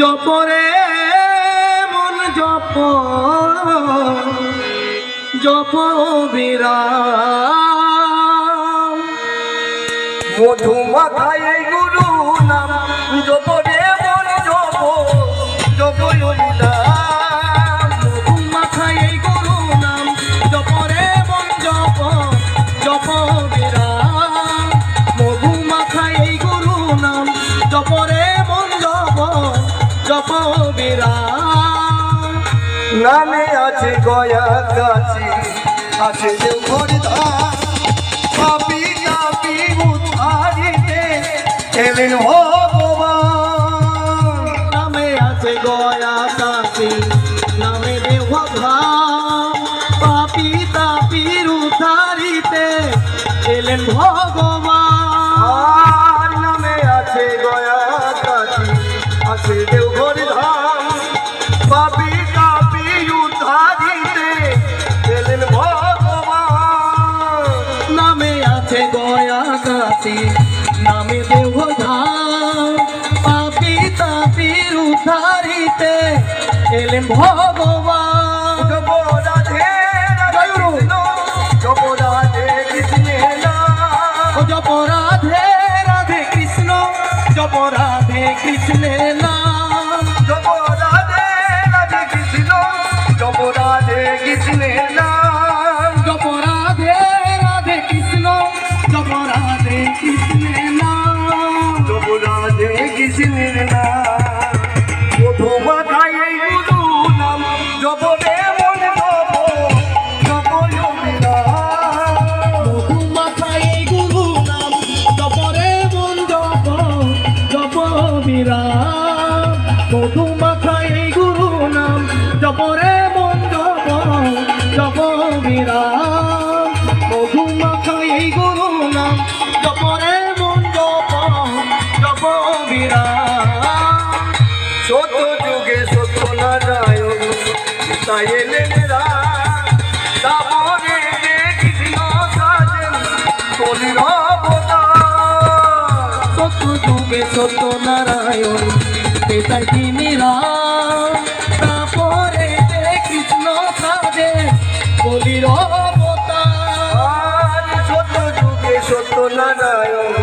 জপরে মন জপ জপ বিরা মধু মাথায় জপ বিরাম নামে আছে গয়া কাছি আছে দেওঘর ধাম পাপি তাপি উদ্ধারিতে এলেন ভগবান। নামে আছে গয়া কাশি নামে দেহ ধাম পাপি তাপির উদ্ধারিতে এলেন ভগবান। আছে দেওঘর ধাম পাপি তাপি উদ্ধারিতে এলেন ভগবান। নামে আছে গয়া কাশি নামে দেহ ধাম। পাপি তাপির উদ্ধারিতে এলেন ভগবান। জপ রাধে রাধে কৃষ্ণের নাম। জপ রাধে রাধে কৃষ্ণ জপ রাধে কৃষ্ণের নাম মধু মাথায় এই গুরু নাম জপ রে মন জপ জপ বিরাম মধু মাথায় এই গুরু নাম জপ রে মন জপ জপ বিরাম সত যুগে সত্য নারায়ণ তাই এলেন রাম। কৃষ্ণ সাজেন কলির কাটে তার কিমিরা তারপরে কৃষ্ণ সাজে বলির অবতার। সত্য যুগে সত্য নারায়ণ